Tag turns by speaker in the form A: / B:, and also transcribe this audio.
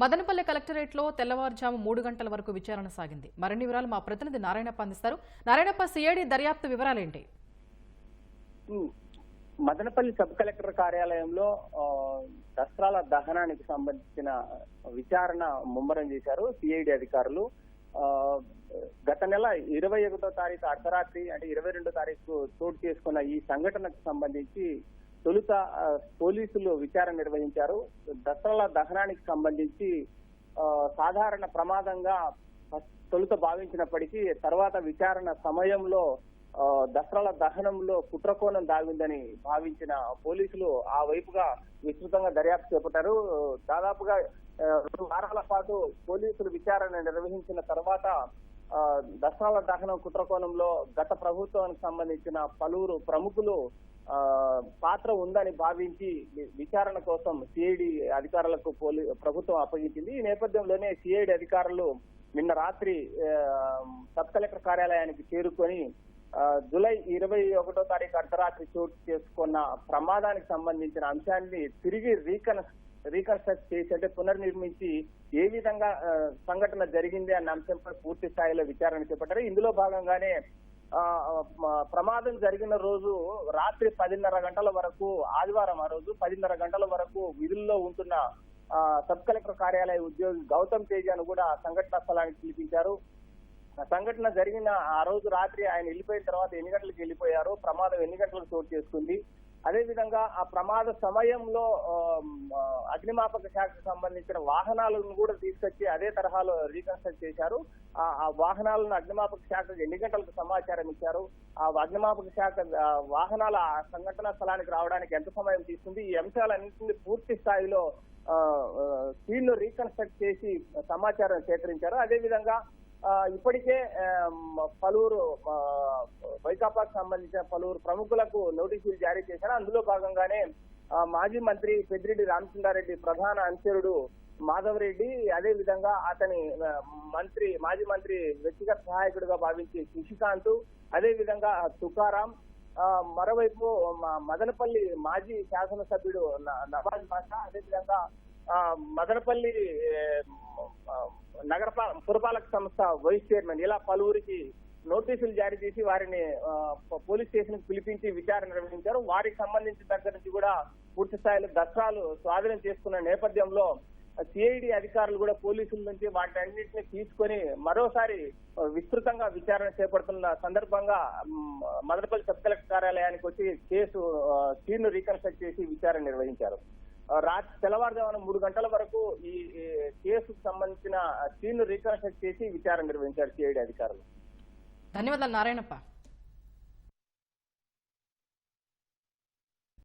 A: మదనపల్లె కలెక్టరేట్లో తెల్లవారుజాము మూడు గంటల వరకు విచారణ సాగింది. మరిన్ని వివరాలు మా ప్రతినిధి నారాయణప్ప అందిస్తారు. నారాయణప్ప సిఐడి దర్యాప్తు వివరాలేంటి?
B: మదనపల్లి సబ్ కలెక్టర్ కార్యాలయంలో దసరాల దహనానికి సంబంధించిన విచారణ ముమ్మరం చేశారు సిఐడి అధికారులు. గత నెల ఇరవై ఒకటో తారీఖు అర్ధరాత్రి అంటే ఇరవై రెండో తారీఖు చోటు చేసుకున్న ఈ సంఘటనకు సంబంధించి తొలుత పోలీసులు విచారణ నిర్వహించారు. దసరాల దహనానికి సంబంధించి సాధారణ ప్రమాదంగా తొలుత భావించినప్పటికీ తర్వాత విచారణ సమయంలో దసరాల దహనంలో కుట్రకోణం దాగిందని భావించిన పోలీసులు ఆ వైపుగా విస్తృతంగా దర్యాప్తు చేపట్టారు. దాదాపుగా రెండు వారాల పాటు పోలీసులు విచారణ నిర్వహించిన తర్వాత దసరాల దహనం కుట్రకోణంలో గత ప్రభుత్వానికి సంబంధించిన పలువురు ప్రముఖులు పాత్ర ఉందని భావించి విచారణ కోసం సిఐడి అధికారులకు పోలీ ప్రభుత్వం అప్పగించింది. ఈ నేపథ్యంలోనే సిఐడి అధికారులు నిన్న రాత్రి సబ్ కలెక్టర్ కార్యాలయానికి చేరుకొని జులై ఇరవై ఒకటో తారీఖు అర్ధరాత్రి చోటు చేసుకున్న ప్రమాదానికి సంబంధించిన అంశాన్ని తిరిగి రీకన్ రీకన్స్ట్రక్ట్ చేసి అంటే పునర్నిర్మించి ఏ విధంగా సంఘటన జరిగింది అన్న అంశంపై పూర్తి స్థాయిలో విచారణ చేపట్టారు. ఇందులో భాగంగానే ప్రమాదం జరిగిన రోజు రాత్రి పదిన్నర గంటల వరకు ఆదివారం ఆ రోజు పదిన్నర గంటల వరకు విధుల్లో ఉంటున్న సబ్ కలెక్టర్ కార్యాలయ ఉద్యోగి గౌతమ్ తేజాను కూడా సంఘటన స్థలానికి పిలిపించారు. సంఘటన జరిగిన ఆ రోజు రాత్రి ఆయన వెళ్ళిపోయిన తర్వాత ఎన్ని గంటలకు వెళ్ళిపోయారు ప్రమాదం ఎన్ని గంటలకు చోటు చేసుకుంది అదేవిధంగా ఆ ప్రమాద సమయంలో అగ్నిమాపక శాఖకు సంబంధించిన వాహనాలను కూడా తీసుకొచ్చి అదే తరహాలో రీకన్స్ట్రక్ట్ చేశారు. ఆ వాహనాలను అగ్నిమాపక శాఖకు ఎన్ని గంటలకు సమాచారం ఇచ్చారు? ఆ అగ్నిమాపక శాఖ వాహనాల ఆ సంఘటనా స్థలానికి రావడానికి ఎంత సమయం తీసుకుంది? ఈ అంశాలన్నింటినీ పూర్తి స్థాయిలో సీన్ రీకన్స్ట్రక్ట్ చేసి సమాచారం సేకరించారు. అదేవిధంగా ఇప్పటికే పలువురు వైకాపాకు సంబంధించిన పలువురు ప్రముఖులకు నోటీసులు జారీ చేశారు. అందులో భాగంగానే మాజీ మంత్రి పెద్దిరెడ్డి రామచంద్రారెడ్డి ప్రధాన అనుచరుడు మాధవరెడ్డి అదే విధంగా అతని మంత్రి మాజీ మంత్రి వ్యక్తిగత సహాయకుడిగా భావించి శశికాంత్ అదే విధంగా తుకారాం మరోవైపు మదనపల్లి మాజీ శాసనసభ్యుడు నవాజ్ బాషా అదేవిధంగా మదనపల్లి నగర పురపాలక సంస్థ వైస్ చైర్మన్ ఇలా పలువురికి నోటీసులు జారీ చేసి వారిని పోలీస్ స్టేషన్ పిలిపించి విచారణ నిర్వహించారు. వారికి సంబంధించిన దగ్గర నుంచి కూడా పూర్తి స్థాయిలో దస్త్రాలు స్వాధీనం చేసుకున్న నేపథ్యంలో సిఐడి అధికారులు కూడా పోలీసుల నుంచి వాటన్నిటిని తీసుకొని మరోసారి విస్తృతంగా విచారణ చేపడుతున్న సందర్భంగా మదనపల్లి సబ్ కలెక్టర్ కార్యాలయానికి వచ్చి కేసు సీన్ రీకన్స్ట్రక్ట్ చేసి విచారణ నిర్వహించారు. రాత్రి తెల్లవారుజామున మూడు గంటల వరకు ఈ కేసుకు సంబంధించిన సీన్ రీకన్స్ట్రక్ట్ చేసి విచారణ నిర్వహించారు సిఐడి అధికారులు.
A: ధన్యవాదాలు నారాయణప్ప.